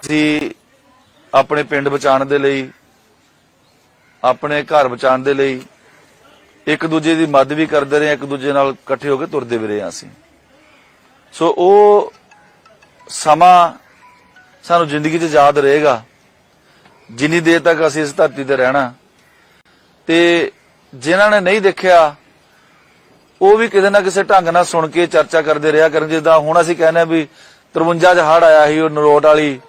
ਅਸੀਂ ਆਪਣੇ ਪਿੰਡ ਬਚਾਉਣ ਦੇ ਲਈ, ਆਪਣੇ ਘਰ ਬਚਾਉਣ ਦੇ ਲਈ ਇੱਕ ਦੂਜੇ ਦੀ ਮਦਦ ਵੀ ਕਰਦੇ ਰਹੇ, ਇੱਕ ਦੂਜੇ ਨਾਲ ਇਕੱਠੇ ਹੋ ਕੇ ਤੁਰਦੇ ਵੀ ਰਹੇ ਹਾਂ ਅਸੀਂ। ਸੋ ਉਹ ਸਮਾਂ ਸਾਨੂੰ ਜ਼ਿੰਦਗੀ 'ਚ ਯਾਦ ਰਹੇਗਾ। ਜਿੰਨੀ ਦੇਰ ਤੱਕ ਅਸੀਂ ਇਸ ਧਰਤੀ ਤੇ ਰਹਿਣਾ। ਤੇ ਜਿਨ੍ਹਾਂ ਨੇ ਨਹੀਂ ਦੇਖਿਆ, ਉਹ ਵੀ ਕਿਤੇ ਨਾ ਕਿਸੇ ਢੰਗ ਨਾਲ ਸੁਣ ਕੇ ਚਰਚਾ ਕਰਦੇ ਰਿਹਾ ਕਰਨ, ਜਿੱਦਾਂ ਹੁਣ ਅਸੀਂ ਕਹਿੰਦੇ ਆ ਵੀ 53 ਚ ਹੜ ਆਇਆ ਸੀ, ਉਹ ਨਰੋਟ ਵਾਲੀ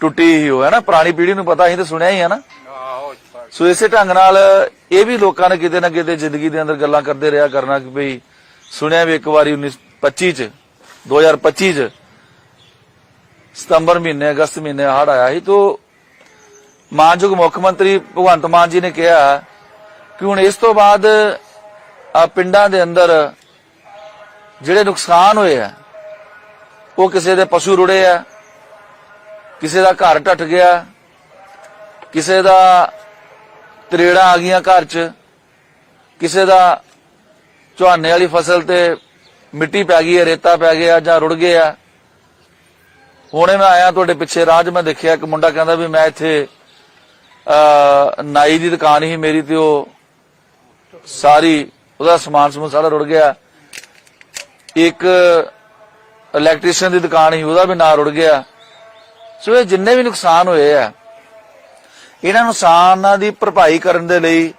ਟੁੱਟੀ ਸੀ ਉਹ ਹੈ ਨਾ? ਪੁਰਾਣੀ ਪੀੜ੍ਹੀ ਨੂੰ ਪਤਾ ਸੀ ਤੇ ਸੁਣਿਆ ਹੀ ਹੈ ਨਾ। ਸੋ ਇਸੇ ਢੰਗ ਨਾਲ ਇਹ ਵੀ ਲੋਕਾਂ ਨੇ ਕਿਤੇ ਨਾ ਕਿਤੇ ਜ਼ਿੰਦਗੀ ਦੇ ਅੰਦਰ ਗੱਲਾਂ ਕਰਦੇ ਰਿਹਾ ਕਰਨਾ ਕਿ ਭਈ ਸੁਣਿਆ ਵੀ ਇੱਕ ਵਾਰੀ 1925 ਚ 2025 ਚ ਸਤੰਬਰ ਮਹੀਨੇ ਅਗਸਤ ਮਹੀਨੇ ਹੜ ਆਇਆ ਸੀ ਤੋਂ ਮਾਨਯੋਗ ਮੁੱਖ ਮੰਤਰੀ ਭਗਵੰਤ ਮਾਨ ਜੀ ਨੇ ਕਿਹਾ ਕਿ ਹੁਣ ਇਸ ਤੋਂ ਬਾਅਦ ਆ ਪਿੰਡਾਂ ਦੇ ਅੰਦਰ ਜਿਹੜੇ ਨੁਕਸਾਨ ਹੋਏ ਆ ਉਹ ਕਿਸੇ ਦੇ ਪਸ਼ੂ ਰੁੜੇ ਆ ਕਿਸੇ ਦਾ ਘਰ ਟੱਟ ਗਿਆ, ਕਿਸੇ ਦਾ ਤਰੇੜਾ ਆ ਗਈਆਂ ਘਰ 'ਚ, ਕਿਸੇ ਦਾ ਝੋਨੇ ਵਾਲੀ ਫਸਲ ਤੇ ਮਿੱਟੀ ਪੈ ਗਈ ਹੈ, ਰੇਤਾ ਪੈ ਗਿਆ ਜਾਂ ਰੁੜ ਗਿਆ ਹੁਣੇ ਮੈਂ ਆਇਆ ਤੁਹਾਡੇ ਪਿੱਛੇ ਰਾਜ ਮੈਂ ਦੇਖਿਆ ਇੱਕ ਮੁੰਡਾ ਕਹਿੰਦਾ ਵੀ ਮੈਂ ਇੱਥੇ ਨਾਈ ਦੀ ਦੁਕਾਨ ਹੀ ਮੇਰੀ ਤੇ ਉਹ ਸਾਰੀ, ਉਹਦਾ ਸਮਾਨ ਸਮੂਨ ਸਾਰਾ ਰੁੜ ਗਿਆ। ਇੱਕ ਇਲੈਕਟ੍ਰੀਸ਼ੀਅਨ ਦੀ ਦੁਕਾਨ ਹੀ ਉਹਦਾ ਵੀ ਨਾਂ ਰੁੜ ਗਿਆ। ਸੋ ਇਹ ਜਿੰਨੇ ਵੀ ਨੁਕਸਾਨ ਹੋਏ ਆ ਇਹਨਾਂ ਨੁਕਸਾਨਾਂ ਦੀ ਭਰਪਾਈ ਕਰਨ ਦੇ ਲਈ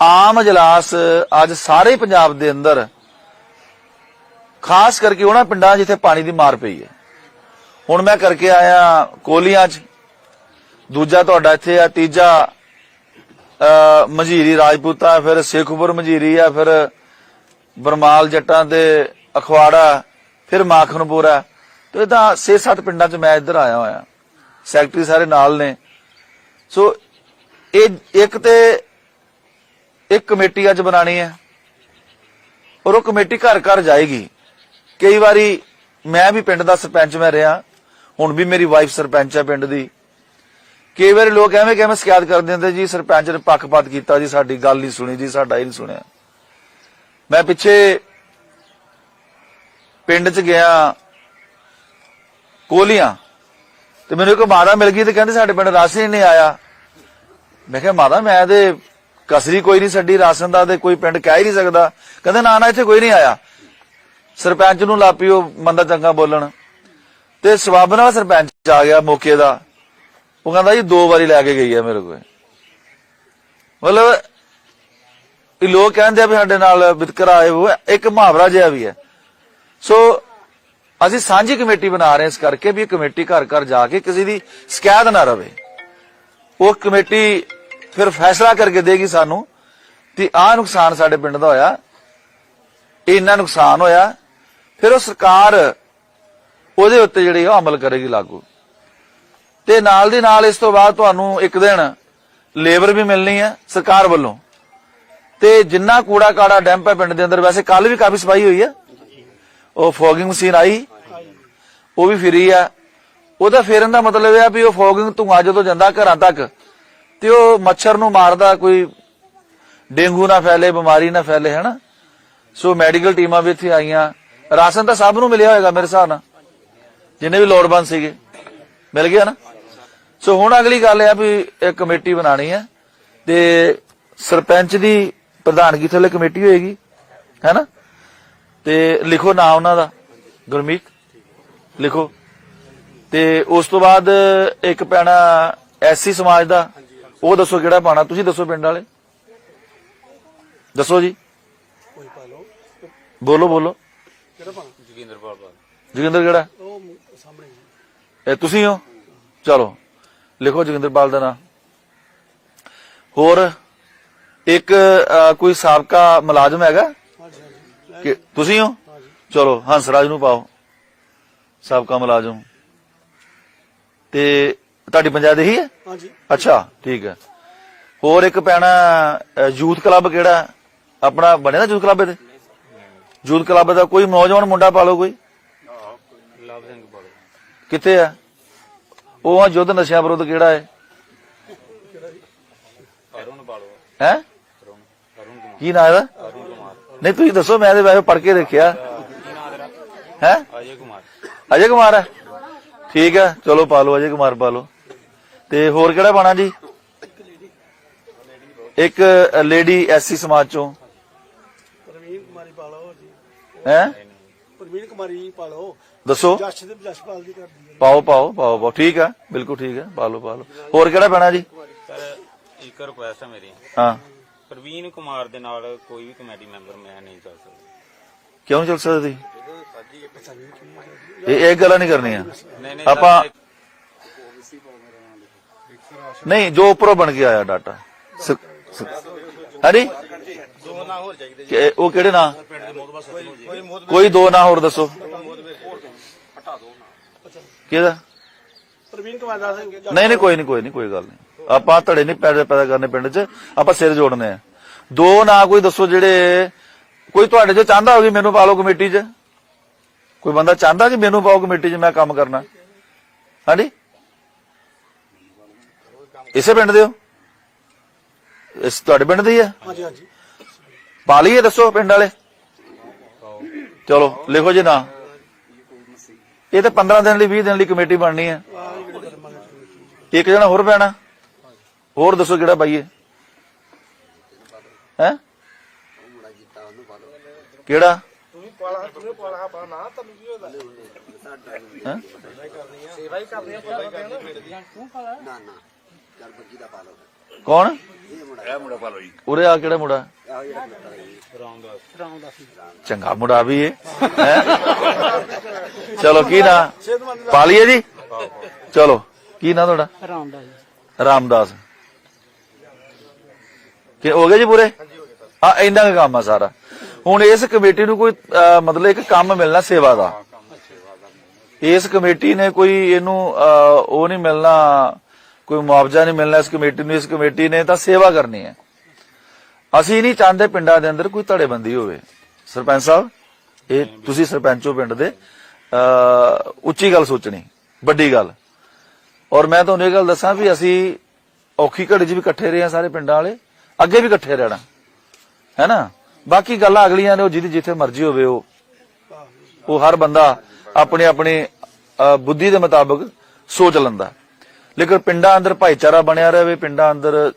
ਆਮ ਇਜਲਾਸ ਅੱਜ ਸਾਰੇ ਪੰਜਾਬ ਦੇ ਅੰਦਰ ਖਾਸ ਕਰਕੇ ਉਹਨਾਂ ਪਿੰਡਾਂ ਜਿੱਥੇ ਪਾਣੀ ਦੀ ਮਾਰ ਪਈ ਹੈ। ਹੁਣ ਮੈਂ ਕਰਕੇ ਆਇਆ ਕੋਲੀਆਂ 'ਚ ਦੂਜਾ ਤੁਹਾਡਾ ਇੱਥੇ ਆ ਤੀਜਾ ਅ, ਮਝੀਰੀ ਰਾਜਪੂਤਾ ਫਿਰ ਸੇਖੂਪੁਰ ਮਝੀਰੀ ਆ ਫਿਰ ਬਰਮਾਲ ਜੱਟਾਂ ਤੇ ਅਖਵਾੜਾ ਫਿਰ ਮਾਖਣਪੁਰਾ ਤੇ ਇਦਾਂ 6-7 ਪਿੰਡਾਂ 'ਚ ਮੈਂ ਇੱਧਰ ਆਇਆ ਹੋਇਆ। ਸੈਕਟਰੀ ਸਾਰੇ ਨਾਲ ਨੇ। ਸੋ, ਇਹ ਇੱਕ ਤੇ ਇੱਕ ਕਮੇਟੀ ਅੱਜ ਬਣਾਣੀ ਹੈ ਔਰ ਉਹ ਕਮੇਟੀ ਘਰ ਘਰ ਜਾਏਗੀ। ਕਈ ਵਾਰੀ ਮੈਂ ਵੀ ਪਿੰਡ ਦਾ ਸਰਪੰਚ ਮੈਂ ਰਿਹਾ, ਹੁਣ ਵੀ ਮੇਰੀ ਵਾਈਫ ਸਰਪੰਚ ਹੈ ਪਿੰਡ ਦੀ। ਕਈ ਵਾਰੀ ਲੋਕ ਐਵੇਂ ਕਿਵੇਂ ਸ਼ਿਕਾਇਤ ਕਰਦੇ ਹੁੰਦੇ ਜੀ, ਸਰਪੰਚ ਨੇ ਪੱਖਪਾਤ ਕੀਤਾ ਜੀ, ਸਾਡੀ ਗੱਲ ਨਹੀਂ ਸੁਣੀ ਜੀ, ਸਾਡਾ ਹੀ ਨਹੀਂ ਸੁਣਿਆ। ਮੈਂ ਪਿੱਛੇ ਪਿੰਡ 'ਚ ਗਿਆ ਕੋਲੀਆਂ। ਤੇ ਮੈਨੂੰ ਇੱਕ ਮਾਦਾ ਮਿਲ ਗਈ ਤੇ ਕਹਿੰਦੇ ਸਾਡੇ ਪਿੰਡ ਰਾਸ਼ਨ ਨਹੀਂ ਆਇਆ। ਮੈਂ ਕਿਹਾ ਮਾਦਾ ਮੈਂ ਤੇ ਕਸਰੀ ਕੋਈ ਨਹੀਂ ਛੱਡੀ ਰਾਸ਼ਨ ਦਾ ਤੇ ਕੋਈ ਪਿੰਡ ਕਹਿ ਹੀ ਨਹੀਂ ਸਕਦਾ। ਕਹਿੰਦੇ, ਨਾ ਨਾ, ਇੱਥੇ ਕੋਈ ਨਹੀਂ ਆਇਆ। ਸਰਪੰਚ ਨੂੰ ਲਾਪੀ ਉਹ ਮੰਦਾ ਚੰਗਾ ਬੋਲਣ। ਤੇ ਸਵਾਬ ਨਾਲ ਸਰਪੰਚ ਆ ਗਿਆ ਮੌਕੇ ਦਾ। ਉਹ ਕਹਿੰਦਾ ਜੀ, ਦੋ ਵਾਰੀ ਲੈ ਕੇ ਗਈ ਆ ਮੇਰੇ ਕੋਲ। ਮਤਲਬ, ਇਹ ਲੋਕ ਕਹਿੰਦੇ ਆ ਵੀ ਸਾਡੇ ਨਾਲ ਵਿਤਕਰਾ ਆਏ ਹੋਏ ਇੱਕ ਮੁਹਾਵਰਾ ਜਿਹਾ ਵੀ ਹੈ। ਸੋ ਅਸੀਂ ਸਾਂਝੀ ਕਮੇਟੀ ਬਣਾ ਰਹੇ ਇਸ ਕਰਕੇ ਵੀ ਇਹ ਕਮੇਟੀ ਘਰ ਘਰ ਜਾ ਕੇ ਕਿਸੇ ਦੀ ਸ਼ਿਕਾਇਤ ਨਾ ਰਵੇ। ਉਹ ਕਮੇਟੀ ਫਿਰ ਫੈਸਲਾ ਕਰਕੇ ਦੇਗੀ ਸਾਨੂੰ ਕਿ ਆਹ ਨੁਕਸਾਨ ਸਾਡੇ ਪਿੰਡ ਦਾ ਹੋਇਆ, ਇੰਨਾ ਨੁਕਸਾਨ ਹੋਇਆ, ਫਿਰ ਉਹ ਸਰਕਾਰ ਉਹਦੇ ਉੱਤੇ ਜਿਹੜੀ ਉਹ ਅਮਲ ਕਰੇਗੀ ਲਾਗੂ। ਤੇ ਨਾਲ ਦੀ ਨਾਲ ਇਸ ਤੋਂ ਬਾਅਦ ਤੁਹਾਨੂੰ ਇੱਕ ਦਿਨ ਲੇਬਰ ਵੀ ਮਿਲਣੀ ਹੈ ਸਰਕਾਰ ਵੱਲੋਂ। ਤੇ ਜਿੰਨਾ ਕੂੜਾ ਕਾੜਾ ਡੈਂਪ ਹੈ ਪਿੰਡ ਦੇ ਅੰਦਰ, ਵੈਸੇ ਕੱਲ ਵੀ ਕਾਫੀ ਸਫ਼ਾਈ ਹੋਈ ਹੈ ਉਹ ਫੋਗਿੰਗ ਮਸ਼ੀਨ ਆਈ, ਉਹ ਵੀ ਫਿਰੀ ਆ। ਉਹਦਾ ਫੇਰਨ ਦਾ ਮਤਲਬ ਇਹ ਆ ਵੀ ਉਹ ਫੋਗਿੰਗ ਧੂਆਂ ਜਦੋਂ ਜਾਂਦਾ ਘਰਾਂ ਤੱਕ, ਤੇ ਉਹ ਮੱਛਰ ਨੂੰ ਮਾਰਦਾ, ਕੋਈ ਡੇਂਗੂ ਨਾ ਫੈਲੇ, ਬਿਮਾਰੀ ਨਾ ਫੈਲੇ, ਹੈਨਾ? ਸੋ ਮੈਡੀਕਲ ਟੀਮਾਂ ਵੀ ਇੱਥੇ ਆਈਆਂ। ਰਾਸ਼ਨ ਤਾਂ ਸਭ ਨੂੰ ਮਿਲਿਆ ਹੋਏਗਾ ਮੇਰੇ ਹਿਸਾਬ ਨਾਲ। ਜਿੰਨੇ ਵੀ ਲੋੜਵੰਦ ਸੀਗੇ। ਮਿਲ ਗਿਆ ਨਾ? ਸੋ ਹੁਣ ਅਗਲੀ ਗੱਲ ਇਹ ਆ ਵੀ ਇੱਕ ਕਮੇਟੀ ਬਣਾਣੀ ਹੈ ਤੇ ਸਰਪੰਚ ਦੀ ਪ੍ਰਧਾਨਗੀ ਥੱਲੇ ਕਮੇਟੀ ਹੋਏਗੀ। ਹੈਨਾ? ਤੇ ਲਿਖੋ ਨਾਂ ਉਹਨਾਂ ਦਾ, ਗੁਰਮੀਤ। ਲਿਖੋ। ਤੇ ਉਸ ਤੋਂ ਬਾਅਦ ਇੱਕ ਪੈਣਾ ਐਸਸੀ ਸਮਾਜ ਦਾ, ਉਹ ਦੱਸੋ ਕਿਹੜਾ ਪਾਣਾ, ਤੁਸੀਂ ਦੱਸੋ ਪਿੰਡ ਵਾਲੇ। ਦੱਸੋ ਜੀ। ਬੋਲੋ ਬੋਲੋ। ਕਿਹੜਾ ਪਾਣਾ ਜੋਗਿੰਦਰ ਕਿਹੜਾ? ਉਹ ਸਾਹਮਣੇ ਇਹ ਤੁਸੀਂ ਹੋ? ਚਲੋ, ਲਿਖੋ ਜੋਗਿੰਦਰਪਾਲ ਦਾ ਨਾਮ ਹੋਰ, ਇੱਕ ਕੋਈ ਸਾਬਕਾ ਮੁਲਾਜ਼ਮ ਹੈਗਾ? ਕਿ ਤੁਸੀਂ ਹੋ? ਚਲੋ ਹੰਸਰਾਜ ਨੂੰ ਪਾਓ। ਸਾਬਕਾ ਮੁਲਾਜ਼ਮ। ਤੇ ਤੁਹਾਡੀ ਪੰਚਾਇਤ ਇਹੀ ਹੈ ਹਾਂਜੀ। ਅੱਛਾ ਠੀਕ ਹੈ। ਹੋਰ ਇੱਕ ਪੈਣਾ ਯੂਥ ਕਲੱਬ ਕਿਹੜਾ? ਆਪਣਾ ਬਣਿਆ ਨਾ ਯੂਥ ਕਲੱਬ ਇਹਦੇ? ਯੂਥ ਕਲੱਬ ਦਾ ਕੋਈ ਨੌਜਵਾਨ ਮੁੰਡਾ ਪਾ ਲਓ ਕੋਈ। ਕਿੱਥੇ ਆ? ਉਹ ਆ ਯੁੱਧ ਨਸ਼ਿਆਂ ਵਿਰੁੱਧ ਕਿਹੜਾ ਹੈ? ਹੈ? ਕੀ ਨਾਂ ਇਹਦਾ? ਅਰੁਣ ਕੁਮਾਰ ਨਹੀਂ ਤੁਸੀਂ ਦੱਸੋ ਮੈਂ ਤੇ ਵੈਸੇ ਪੜ੍ਹ ਕੇ ਦੇਖਿਆ। ਹੈ? ਅਜੇ ਕੁਮਾਰ ਅਜੇ ਕੁਮਾਰ ਹੈ। ਠੀਕ ਹੈ ਚਲੋ ਪਾ ਲਓ ਅਜੇ ਕੁਮਾਰ ਪਾ ਲਓ। ਤੇ ਹੋਰ ਕਿਹੜਾ ਪਾਣਾ ਜੀ? ਇੱਕ ਲੇਡੀ ਐਸਸੀ ਸਮਾਜ ਚੋਂ। ਪ੍ਰਵੀਨ ਕੁਮਾਰੀ ਪਾਲੋ ਜੀ। ਹੈ? ਪ੍ਰਵੀਨ ਕੁਮਾਰੀ ਪਾਲੋ ਦੱਸੋ। ਜਸ਼ ਦੇ ਜਸ਼ਪਾਲ ਦੀ ਕਰਦੀ ਹੈ। ਪਾਓ ਪਾਓ ਪਾਓ ਪਾਓ। ਠੀਕ ਹੈ ਬਿਲਕੁਲ ਠੀਕ ਹੈ ਪਾ ਲਓ ਪਾ ਲਓ। ਹੋਰ ਕਿਹੜਾ ਪੈਣਾ ਜੀ? ਸਰ ਇੱਕ ਰਿਕੁਐਸਟ ਹੈ ਮੇਰੀ। ਹਾਂ। ਪ੍ਰਵੀਨ ਕੁਮਾਰ ਦੇ ਨਾਲ ਕੋਈ ਵੀ ਕਮੇਟੀ ਮੈਂਬਰ ਮੈਂ ਨਹੀਂ ਚੱਲ ਸਕਦਾ। ਕਿਉਂ ਨੀ ਚੱਲ ਸਕਦੇ ਇਹ ਇਹ ਗੱਲਾਂ ਨਹੀਂ ਕਰਨੀਆਂ। ਨਹੀਂ ਨਹੀਂ ਆਪਾਂ ਨਹੀਂ ਜੋ ਉੱਪਰੋਂ ਬਣ ਕੇ ਆਇਆ ਡਾਟਾ। ਹਰੀ ਕਿ- ਉਹ ਕਿਹੜੇ ਨਾਂ? ਕੋਈ ਦੋ ਨਾਂ ਹੋਰ ਦੱਸੋ। ਕਿਹਦਾ? ਪ੍ਰਵੀਨ ਕੁਮਾਰ ਦਾ ਨਹੀਂ ਨਹੀਂ ਕੋਈ ਨਹੀਂ ਕੋਈ ਨਹੀਂ ਕੋਈ ਗੱਲ ਨਹੀਂ। ਆਪਾਂ ਧੜੇ ਨਹੀਂ ਪੈਦਾ ਪੈਦਾ ਕਰਨੇ ਪਿੰਡ 'ਚ ਆਪਾਂ ਸਿਰ ਜੋੜਨੇ ਆ। ਦੋ ਨਾਂ ਕੋਈ ਦੱਸੋ ਜਿਹੜੇ ਕੋਈ ਤੁਹਾਡੇ 'ਚ ਚਾਹੁੰਦਾ ਹੋਵੇ ਮੈਨੂੰ ਪਾ ਲਓ ਕਮੇਟੀ 'ਚ? ਕੋਈ ਬੰਦਾ ਚਾਹੁੰਦਾ ਕਿ ਮੈਨੂੰ ਪਾਓ ਕਮੇਟੀ 'ਚ ਮੈਂ ਕੰਮ ਕਰਨਾ? ਹਾਂਜੀ? ਇਸੇ ਪਿੰਡ ਦੇ ਹੋ? ਇਸ ਤੁਹਾਡੇ ਪਿੰਡ ਦੇ ਹੀ ਆ? ਹਾਂਜੀ ਹਾਂਜੀ। ਪਾ ਲਈਏ ਦੱਸੋ ਪਿੰਡ ਵਾਲੇ। ਚਲੋ ਲਿਖੋ ਜੀ ਨਾਂ। ਇਹ ਤਾਂ 15 ਦਿਨ ਲਈ 20 ਦਿਨ ਲਈ ਕਮੇਟੀ ਬਣਨੀ ਹੈ ਇੱਕ ਜਣਾ ਹੋਰ ਪੈਣਾ। ਹੋਰ ਦੱਸੋ ਕਿਹੜਾ ਪਾਈਏ ਹੈ? ਕਿਹੜਾ? ਤੂੰ ਵੀ ਪਾਲਾ ਤੂੰ ਵੀ ਪਾਲਾ ਪਾ ਨਾ ਤੈਨੂੰ ਕੀ ਹੁੰਦਾ ਹੈਂ? ਸੇਵਾ ਹੀ ਕਰਨੀ ਆ ਪਤਾ ਨਾ ਤੂੰ ਪਾਲਾ ਕੌਣ? ਉਰੇ ਆ ਕਿਹੜਾ ਮੁੰਡਾ? ਚੰਗਾ ਮੁੰਡਾ ਵੀ ਹੈਂ? ਚਲੋ ਕੀ ਨਾ? ਸਿਹਤਮੰਦ ਪਾ ਲਈਏ ਜੀ? ਚਲੋ ਕੀ ਨਾ ਤੁਹਾਡਾ? ਰਾਮਦਾਸ। ਰਾਮਦਾਸ। ਕਿ ਹੋ ਗਏ ਜੀ ਪੂਰੇ? ਆ ਇੰਨਾ ਕੁ ਕੰਮ ਆ ਸਾਰਾ। ਹੁਣ ਇਸ ਕਮੇਟੀ ਨੂੰ ਕੋਈ ਅਹ, ਮਤਲਬ ਇੱਕ ਕੰਮ ਮਿਲਣਾ ਸੇਵਾ ਦਾ। ਇਸ ਕਮੇਟੀ ਨੇ ਕੋਈ ਇਹਨੂੰ ਅਹ, ਉਹ ਨਹੀਂ ਮਿਲਣਾ ਕੋਈ ਮੁਆਵਜ਼ਾ ਨਹੀਂ ਮਿਲਣਾ ਇਸ ਕਮੇਟੀ ਨੂੰ। ਇਸ ਕਮੇਟੀ ਨੇ ਤਾਂ ਸੇਵਾ ਕਰਨੀ ਹੈ। ਅਸੀਂ ਨਹੀਂ ਚਾਹੁੰਦੇ ਪਿੰਡਾਂ ਦੇ ਅੰਦਰ ਕੋਈ ਧੜੇਬੰਦੀ ਹੋਵੇ। ਸਰਪੰਚ ਸਾਹਿਬ ਇਹ ਤੁਸੀਂ ਸਰਪੰਚੋ ਪਿੰਡ ਦੇ ਅਹ, ਉੱਚੀ ਗੱਲ ਸੋਚਣੀ ਵੱਡੀ ਗੱਲ। ਔਰ ਮੈਂ ਤੁਹਾਨੂੰ ਇਹ ਗੱਲ ਦੱਸਾਂ ਵੀ ਅਸੀਂ ਔਖੀ ਘੜੀ 'ਚ ਵੀ ਇਕੱਠੇ ਰਹੇ ਹਾਂ ਸਾਰੇ ਪਿੰਡਾਂ ਵਾਲੇ। ਅੱਗੇ ਵੀ ਇਕੱਠੇ ਰਹਿਣਾ। ਹੈਨਾ ਬਾਕੀ ਗੱਲਾਂ ਅਗਲੀਆਂ ਨੇ ਉਹ ਜਿਹਦੀ ਜਿੱਥੇ ਮਰਜ਼ੀ ਹੋਵੇ ਉਹ ਉਹ ਹਰ ਬੰਦਾ ਆਪਣੀ ਆਪਣੀ ਬੁੱਧੀ ਦੇ ਮੁਤਾਬਕ ਸੋਚ ਲੈਂਦਾ। ਲੇਕਿਨ ਪਿੰਡਾਂ ਅੰਦਰ ਭਾਈਚਾਰਾ ਬਣਿਆ ਰਹੇ ਪਿੰਡਾਂ ਅੰਦਰ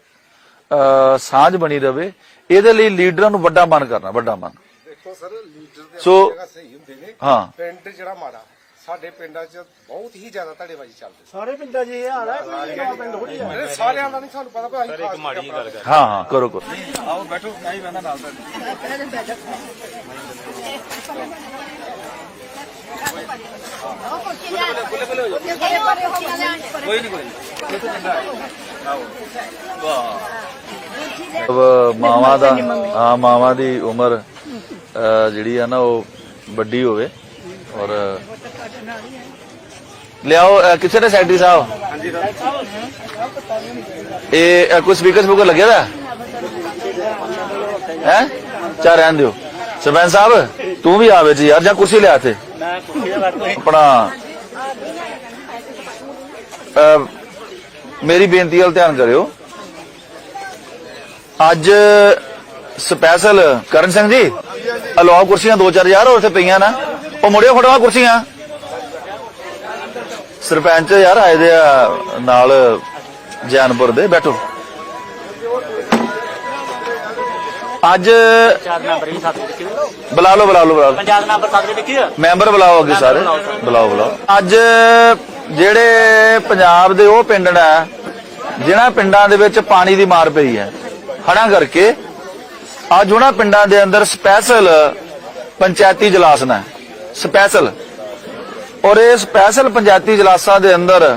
ਸਾਂਝ ਬਣੀ ਰਵੇ ਇਹਦੇ ਲਈ ਲੀਡਰਾਂ ਨੂੰ ਵੱਡਾ ਮਨ ਕਰਨਾ ਵੱਡਾ ਮਨ ਦੇਖੋ ਸਰ ਲੀਡਰ ਦੇ ਸੋ ਜਗ੍ਹਾ ਸਹੀ ਹੁੰਦੇ ਨੇ। ਹਾਂ। ਪਿੰਡ ਜਿਹੜਾ ਮਾੜਾ ਸਾਡੇ ਪਿੰਡਾਂ 'ਚ ਬਹੁਤ ਹੀ ਜ਼ਿਆਦਾ ਧੜੇਬਾਜ਼ੀ ਚੱਲਦੀ। ਸਾਰੇ ਪਿੰਡਾਂ 'ਚ ਇਹ ਹਾਲ ਹੈ ਕੋਈ ਨਵਾਂ ਪਿੰਡ ਥੋੜੀ ਹੈ। ਹੈ ਸਾਰਿਆਂ ਦਾ ਨਹੀਂ ਸਾਨੂੰ ਪਤਾ ਕੋਈ ਸਰ ਇੱਕ ਮਾੜੀ ਗੱਲ ਕਰ। ਹਾਂ ਹਾਂ ਕਰੋ ਕਰੋ। ਅਬ ਮਾਵਾ ਦਾ ਹਾਂ ਮਾਵਾ ਦੀ ਉਮਰ ਅਹ, ਜਿਹੜੀ ਆ ਨਾ ਉਹ ਵੱਡੀ ਹੋਵੇ। ਔਰ ਲਿਆਓ ਅਹ, ਕਿਸੇ ਨੇ ਸੈਕਟਰੀ ਸਾਹਿਬ? ਇਹ ਅਹ, ਕੋਈ ਸਪੀਕਰ ਸਪੂਕਰ ਲੱਗਿਆ ਦਾ? ਹੈ? ਚਾ ਰਹਿਣ ਦਿਓ। ਸਰਪੰਚ ਸਾਹਿਬ ਤੂੰ ਵੀ ਆਵੇ ਜੀ ਯਾਰ ਜਾਂ ਕੁਰਸੀ ਲਿਆ ਤੇ ਆਪਣਾ ਅਹ, ਮੇਰੀ ਬੇਨਤੀ ਵੱਲ ਧਿਆਨ ਕਰਿਓ। ਅੱਜ ਸਪੈਸ਼ਲ ਕਰਨ ਸਿੰਘ ਜੀ ਅਲਾਓ ਕੁਰਸੀਆਂ ਦੋ ਚਾਰ ਯਾਰ ਉੱਥੇ ਪਈਆਂ ਨਾ। ਉਹ ਮੁੜਿਓ ਫੜਵਾ ਕੁਰਸੀਆਂ। ਸਰਪੰਚ ਯਾਰ ਆਏ ਦੇ ਆ ਨਾਲ ਜੈਨਪੁਰ ਦੇ ਬੈਠੋ। ਅੱਜ ਚਾਰ ਹੀ ਬੁਲਾ ਲਓ ਬੁਲਾ ਲਓ ਬੁਲਾ ਲਓ। ਪੰਜਾਬ ਨੰਬਰ ਲਿਖੀ ਆ ਮੈਂਬਰ ਬੁਲਾਓ ਅੱਗੇ ਸਾਰੇ। ਬੁਲਾਓ ਬੁਲਾਓ ਅੱਜ ਜਿਹੜੇ ਪੰਜਾਬ ਦੇ ਉਹ ਪਿੰਡ ਨੇ ਜਿਨ੍ਹਾਂ ਪਿੰਡਾਂ ਦੇ ਵਿੱਚ ਪਾਣੀ ਦੀ ਮਾਰ ਪਈ ਹੈ ਹੜ੍ਹਾਂ ਕਰਕੇ ਅੱਜ ਉਹਨਾਂ ਪਿੰਡਾਂ ਦੇ ਅੰਦਰ ਸਪੈਸ਼ਲ ਪੰਚਾਇਤੀ ਜਲਾਸ ਨੇ ਸਪੈਸ਼ਲ। ਔਰ ਇਹ ਸਪੈਸ਼ਲ ਪੰਚਾਇਤੀ ਜਲਾਸਾਂ ਦੇ ਅੰਦਰ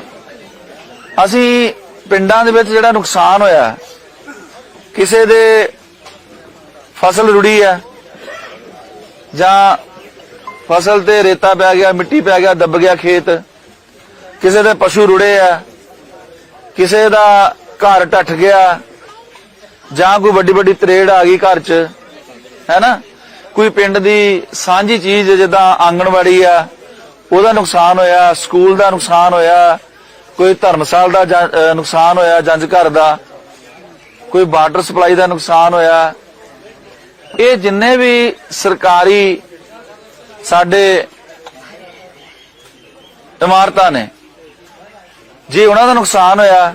ਅਸੀਂ ਪਿੰਡਾਂ ਦੇ ਵਿੱਚ ਜਿਹੜਾ ਨੁਕਸਾਨ ਹੋਇਆ, ਕਿਸੇ ਦੇ ਫਸਲ ਰੁੜੀ ਹੈ ਜਾਂ ਫਸਲ ਤੇ ਰੇਤਾ ਪੈ ਗਿਆ, ਮਿੱਟੀ ਪੈ ਗਿਆ, ਦੱਬ ਗਿਆ ਖੇਤ, ਕਿਸੇ ਦੇ ਪਸ਼ੂ ਰੁੜੇ ਆ ਕਿਸੇ ਦਾ ਘਰ ਟੱਟ ਗਿਆ ਜਾਂ ਕੋਈ ਵੱਡੀ ਵੱਡੀ ਤਰੇੜ ਆ ਗਈ ਘਰ 'ਚ ਹੈਨਾ ਕੋਈ ਪਿੰਡ ਦੀ ਸਾਂਝੀ ਚੀਜ਼ ਜਿੱਦਾਂ ਆਂਗਣਵਾੜੀ ਆ, ਉਹਦਾ ਨੁਕਸਾਨ ਹੋਇਆ, ਸਕੂਲ ਦਾ ਨੁਕਸਾਨ ਹੋਇਆ, ਕੋਈ ਧਰਮਸਾਲ ਦਾ ਨੁਕਸਾਨ ਹੋਇਆ ਜੰਜ ਘਰ ਦਾ, ਕੋਈ ਵਾਟਰ ਸਪਲਾਈ ਦਾ ਨੁਕਸਾਨ ਹੋਇਆ। ਇਹ ਜਿੰਨੇ ਵੀ ਸਰਕਾਰੀ ਸਾਡੇ ਇਮਾਰਤਾਂ ਨੇ, ਜੇ ਉਹਨਾਂ ਦਾ ਨੁਕਸਾਨ ਹੋਇਆ,